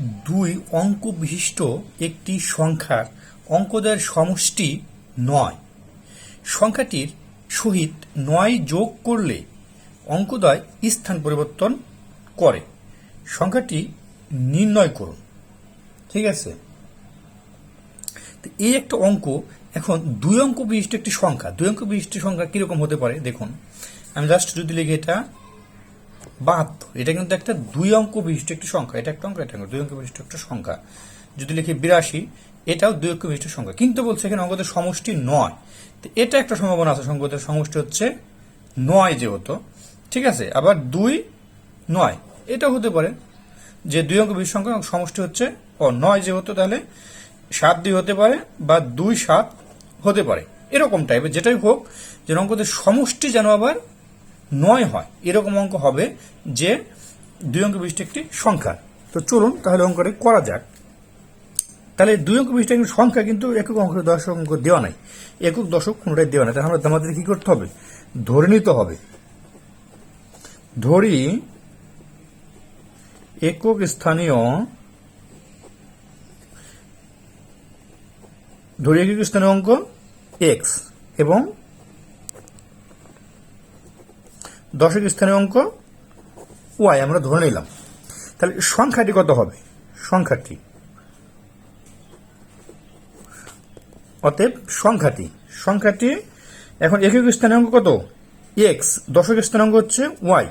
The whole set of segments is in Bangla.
দুই অঙ্ক বিশিষ্ট একটি সংখ্যার অঙ্কদের সমষ্টি নয়। সংখ্যাটির সহিত নয় যোগ করলে অঙ্কদয় স্থান পরিবর্তন করে। সংখ্যাটি নির্ণয় করুন। ঠিক আছে? এই একটা অঙ্ক, এখন দুই অঙ্ক বিশিষ্ট একটি সংখ্যা, দুই অঙ্ক বিশিষ্ট সংখ্যা কীরকম হতে পারে? দেখুন, আমি জাস্ট যদি লিখি এটা বাহাত্তর। এটা কিন্তু একটা দুই অঙ্ক বিশিষ্ট একটি সংখ্যা। এটা একটা অঙ্ক, এটা দুই অঙ্ক বিশিষ্ট একটা সংখ্যা। যদি লিখি বিরাশি, এটাও দুই অঙ্ক বিশিষ্ট সংখ্যা। কিন্তু বলছে এখানে অঙ্কদের সমষ্টি নয়। তো এটা একটা সম্ভাবনা আছে। অঙ্কদের সমষ্টি হচ্ছে নয় যেহেতু। ঠিক আছে? আবার দুই নয়। এটা হতে পারে যে দুই অঙ্ক বিশিষ্ট সংখ্যা সমষ্টি হচ্ছে ও নয় যেহেতু, তাহলে সাত দুই হতে পারে বা দুই সাত হতে পারে। এরকম টাইপের যেটাই হোক যে অঙ্কদের সমষ্টি যেন আবার নয় হয়। এরকম অঙ্ক হবে যে দুই অঙ্ক বিশিষ্ট একটি সংখ্যা। তো চলুন তাহলে অঙ্কটি করা যাক। তাহলে দুই অঙ্ক বিশিষ্ট একটি সংখ্যা কিন্তু একক অঙ্ক, দশক অঙ্ক দেওয়া নাই। একক দশক কোনটাই দেওয়া নাই। তাহলে আমাদের কি করতে হবে? ধরে নিতে হবে। ধরি একক স্থানীয়, ধরি একক স্থানীয় অঙ্ক এক্স এবং দশক স্থানীয় অঙ্ক ওয়াই, আমরা ধরে নিলাম। তাহলে সংখ্যাটি কত হবে? সংখ্যাটি। অতএব সংখ্যাটি। সংখ্যাটি, এখন একক স্থানীয় অঙ্ক কত? এক্স দশক স্থানীয় অঙ্ক হচ্ছে ওয়াই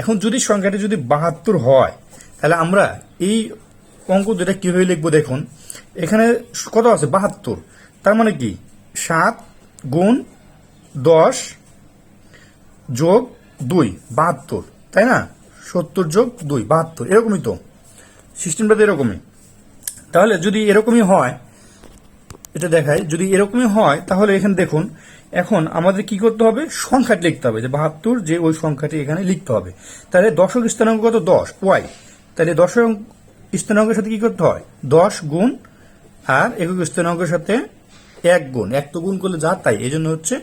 এখন যদি সংখ্যাটি যদি বাহাত্তর হয়, তাহলে আমরা এই অঙ্ক দুটা কীভাবে লিখব দেখুন? এখানে কত আছে? বাহাত্তর। তার মানে কি? সাত গুণ দশ যোগ বাহাত্তর, তাই না? সত্তর যোগ দুই, বাহাত্তর, এরকমই তো। সিস্টেমটা তো এরকমই। তাহলে যদি এরকমই হয়, এটা দেখায় যদি এরকমই হয়, তাহলে এখানে দেখুন, এখন আমাদের কি করতে হবে? সংখ্যাটি লিখতে হবে, যে বাহাত্তর যে ওই সংখ্যাটি এখানে লিখতে হবে। তাহলে দশক স্থানাঙ্ক কত? দশ, ওয়াই। তাহলে দশক স্থানাঙ্কের সাথে কি করতে হয়? দশ গুণ আর একক স্থানাঙ্কের সাথে এক গুণ। এক তো গুণ করলে যা, তাই। এই জন্য হচ্ছে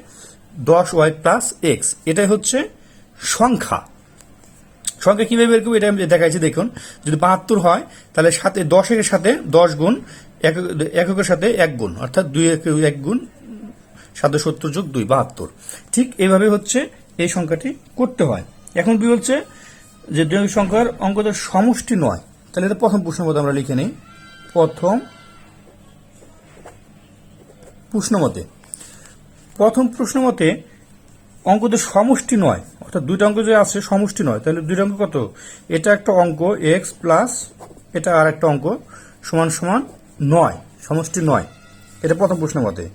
দশ ওয়াই প্লাস এক্স। এটাই হচ্ছে সংখ্যা। সংখ্যা কীভাবে বের করব এটা আমি দেখাইছি, দেখুন। যদি বাহাত্তর হয়, তাহলে সাথে দশের সাথে দশ গুণ একক- এককের সাথে এক গুণ, অর্থাৎ দুই এক গুণ সাত সত্তর যোগ দুই, বাহাত্তর। ঠিক এইভাবে হচ্ছে এই সংখ্যাটি করতে হয়। এখন কি বলছে? যে দুই সংখ্যার অঙ্কদের সমষ্টি নয়। তাহলে এটা প্রথম প্রশ্ন মতো আমরা লিখে নিই। প্রথম প্রশ্ন মতে, প্রথম প্রশ্ন মতে তো সমষ্টি নয়, অর্থাৎ দুইটা অঙ্ক যে আছে সমষ্টি নয়, তাহলে দুইটা অঙ্ক কত? এটা একটা অঙ্ক এক্স প্লাস এটা আর একটা অঙ্ক, সমান সমান নয়, সমষ্টি নয়। এটা প্রথম প্রশ্ন মতে।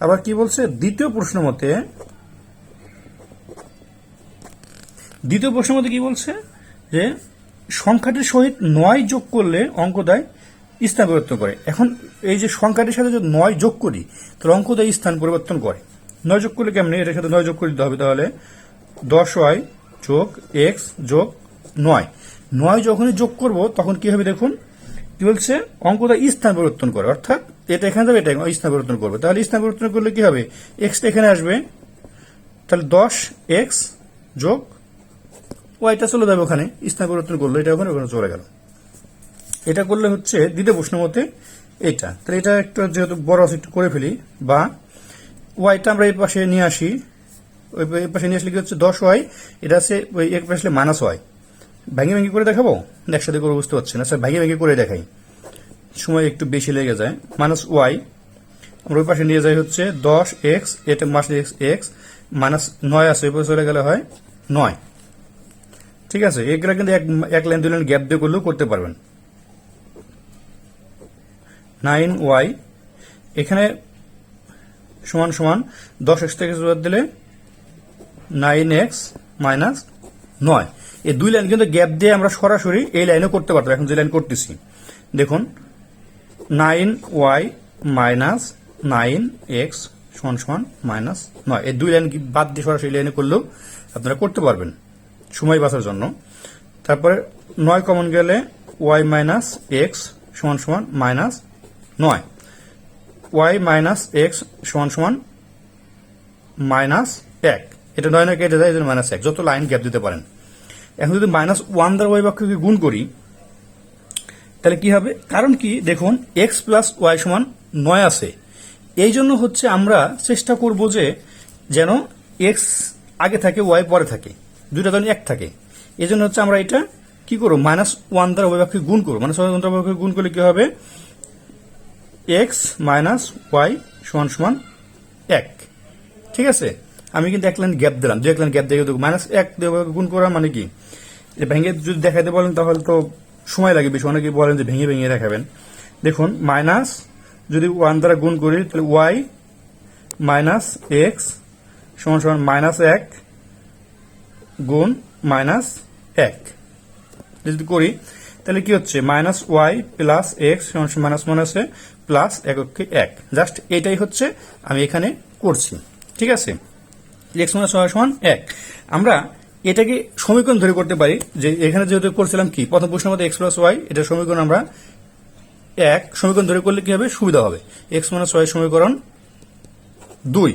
আবার কি বলছে? দ্বিতীয় প্রশ্ন মতে, দ্বিতীয় প্রশ্ন মতে কি বলছে? যে সংখ্যাটির সহিত নয় যোগ করলে অঙ্ক দেয় স্থান পরিবর্তন করে। এখন এই যে সংখ্যাটির সাথে যদি নয় যোগ করি, তাহলে অঙ্ক দেয় স্থান পরিবর্তন করে। নয় যোগ করলে কেমনি? এটার সাথে নয় যোগ করে দিতে হবে তাহলে। দশ ওয়াই যোগ এক্স যোগ নয়। নয় যখনই যোগ করব, তখন কি হবে দেখুন? কি বলছে? অঙ্কটা স্থান পরিবর্তন করে। অর্থাৎ এটা এখানে যাবে, এটা স্থান পরিবর্তন করবে। তাহলে স্থান পরিবর্তন করলে কি হবে? এক্সটা এখানে আসবে। তাহলে দশ এক্স যোগ ওয়াইটা চলে যাবে ওখানে। স্থান পরিবর্তন করল এটা ওখানে ওখানে চলে গেল। এটা করলে হচ্ছে দ্বিতীয় প্রশ্ন মতে এটা তাহলে এটা একটু যেহেতু বড় একটু করে ফেলি। বা ওয়াইটা আমরা এই পাশে নিয়ে আসি। ওই পাশে নিয়ে আসলে কি হচ্ছে? দশ ওয়াই এটা আছে ওই এক পাশে মাইনাস ওয়াই ভেঙে ভেঙে করে দেখাবো? একসাথে করে বুঝতে পারছি না। আচ্ছা ভেঙে ভেঙে করে দেখাই। সময় একটু বেশি লেগে যায়। মাইনাস ওয়াই আমরা ওই পাশে নিয়ে যাই হচ্ছে দশ এক্স এটা মাস এক্স এক্স মাইনাস নয় আছে ওই পাশে চলে গেলে হয় নয়। ঠিক আছে? এগুলো কিন্তু এক এক লাইন দুই লাইন গ্যাপ দিয়ে করলেও করতে পারবেন। নাইন ওয়াই এখানে সমান সমান দশ এক্স থেকে বাদ দিলে নাইন এক্স মাইনাস নয়। এই দুই লাইন কিন্তু গ্যাপ দিয়ে আমরা সরাসরি এই লাইনও করতে পারতাম, এখন যে লাইন করতেছি। দেখুন nine Y minus nine X সমান সমান মাইনাস নয়। এই দুই লাইন বাদ দিয়ে সরাসরি লাইনে করলেও আপনারা করতে পারবেন সময় বাঁচার জন্য। তারপরে নয় কমন গেলে ওয়াই মাইনাস এক্স সমান সমান মাইনাস নয়। ওয়াই মাইনাস এক্স সমান সমান মাইনাস এক। এটা নয় নয় কেটে যায় মাইনাস এক। যত লাইন গ্যাপ দিতে পারেন। এখন যদি মাইনাস ওয়ান দ্বারা ওয়াই বাক্যকে গুণ করি, তাহলে কি হবে? কারণ কি? দেখুন এক্স প্লাস ওয়াই সমান নয় আছে। এই জন্য হচ্ছে আমরা চেষ্টা করব যে যেন এক্স আগে থাকে ওয়াই পরে থাকে। দুইটা যেন এক থাকে। এই জন্য হচ্ছে আমরা এটা কি করব? মাইনাস ওয়ান দ্বারা অভিভাবককে গুণ করব। মাইনাস ওয়ান দ্বারা অভিভাবককে গুণ করলে কি হবে? এক্স মাইনাস ওয়াই সমান সমান এক। ঠিক আছে? আমি কিন্তু এক লাইন গ্যাপ দিলাম। দু এক লাইন গ্যাপ দিয়ে মাইনাস এক গুণ করা মানে কি? ভেঙে যদি দেখাতে বলেন তাহলে তো সময় লাগে বেশি। অনেকে বলেন যে ভেঙে ভেঙে দেখাবেন। দেখুন মাইনাস যদি ওয়ান দ্বারা গুণ করি, তাহলে ওয়াই মাইনাস এক্স সমান সমান মাইনাস এক গুণ মাইনাস এক। যদি করি তাহলে কি হচ্ছে? Minus Y plus X minus মাইনাসে প্লাস এককে এক। জাস্ট এটাই হচ্ছে আমি এখানে করছি। ঠিক আছে? এক্স মাইনাস ওয়াই সমান এক। আমরা এটাকে সমীকরণ ধরে করতে পারি যে এখানে যেহেতু করছিলাম কি? প্রথম প্রশ্নের মধ্যে এক্স প্লাস ওয়াই, এটা সমীকরণ আমরা এক। সমীকরণ ধরে করলে কি হবে? সুবিধা হবে। এক্স মাইনাস ওয়াই সমীকরণ দুই।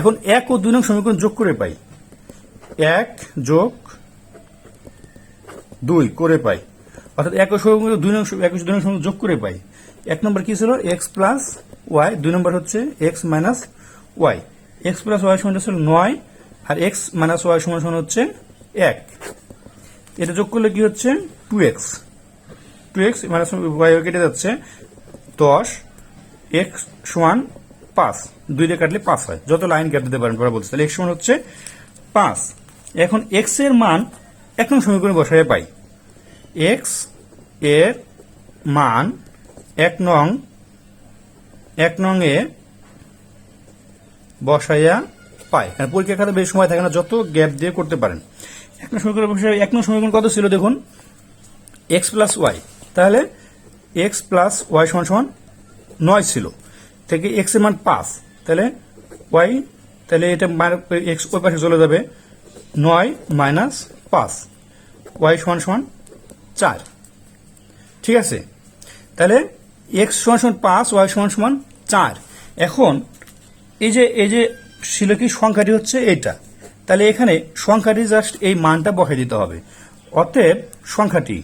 এখন এক ও দুই নং সমীকরণ যোগ করে পাই। এক যোগ দুই করে পাই। অর্থাৎ এক ও সমীকরণ দুই নং দুই নং যোগ করে পাই। এক নম্বর কি ছিল? এক্স প্লাস ওয়াই দুই নম্বর হচ্ছে X minus Y X plus Y সমান ছিল নয়, আর এক্স মাইনাস ওয়াই সমান সমান হচ্ছে এক। এটা যোগ করলে কি হচ্ছে? Two X two X minus Y কেটে যাচ্ছে দশ এক্স সমান পাঁচ। দুইটা কাটলে পাঁচ হয়। যত লাইন কেটে দিতে পারেন, পরে বলছে তাহলে এক্স সমান হচ্ছে পাঁচ। এখন এক্সের মান এক নং সমীকরণে বসায় পাই। এক্সের মান এক নং এক নং এ বসাইয়া পায়। কারণ পরীক্ষা খাতে বেশি সময় থাকে না, যত গ্যাপ দিয়ে করতে পারেন। এক নং সমীকরণ এক নং সমীকরণ কত ছিল দেখুন? এক্স প্লাস ওয়াই তাহলে এক্স প্লাস ওয়াই সমান সমান নয় ছিল। থেকে এক্সের মান পাঁচ। তাহলে ওয়াই তাহলে এটা এক্স ওই পাশে চলে যাবে নয় মাইনাস পাঁচ। ওয়াই সমান সমান চার। ঠিক আছে? তাহলে এক্স সমান সমান পাঁচ ওয়াই সমান সমান চার। এখন এই যে এই যে ছিল কি সংখ্যাটি হচ্ছে এটা তাহলে এখানে সংখ্যাটি জাস্ট এই মানটা বসাই দিতে হবে। অতএব সংখ্যাটি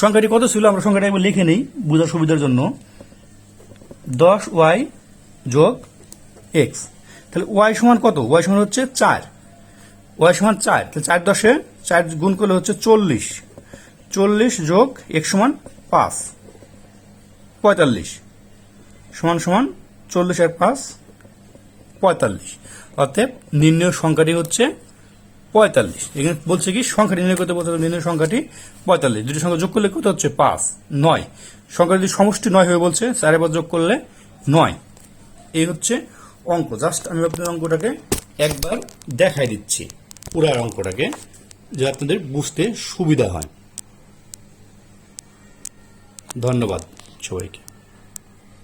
সংখ্যাটি কত ছিল? আমরা সংখ্যাটা একবার লিখে নিই বোঝার সুবিধার জন্য। দশ ওয়াই যোগ এক্স তাহলে ওয়াই সমান কত? ওয়াই সমান হচ্ছে চার। ওয়াই সমান চার, তাহলে চার দশে চার গুণ করলে হচ্ছে চল্লিশ। চল্লিশ যোগ এক সমান পাঁচ। পঁয়তাল্লিশ। সমান সমান চল্লিশ আর পাঁচ, পঁয়তাল্লিশ। অর্থাৎ নির্ণয় সংখ্যাটি হচ্ছে পঁয়তাল্লিশ। এখানে বলছে কি, সংখ্যা নির্ণয় করতে বলতে নির্ণয় সংখ্যাটি পঁয়তাল্লিশ। দুটি সংখ্যা যোগ করলে কত হচ্ছে? পাঁচ, নয়। সংখ্যা যদি সমষ্টি নয় হয়ে বলছে, চার এবার যোগ করলে নয়। এই হচ্ছে অঙ্ক। জাস্ট আমি আপনাদের অঙ্কটাকে একবার দেখাই দিচ্ছি। পুরো অঙ্কটাকে। যে আপনাদের বুঝতে সুবিধা হয়। ধন্যবাদ সবাইকে।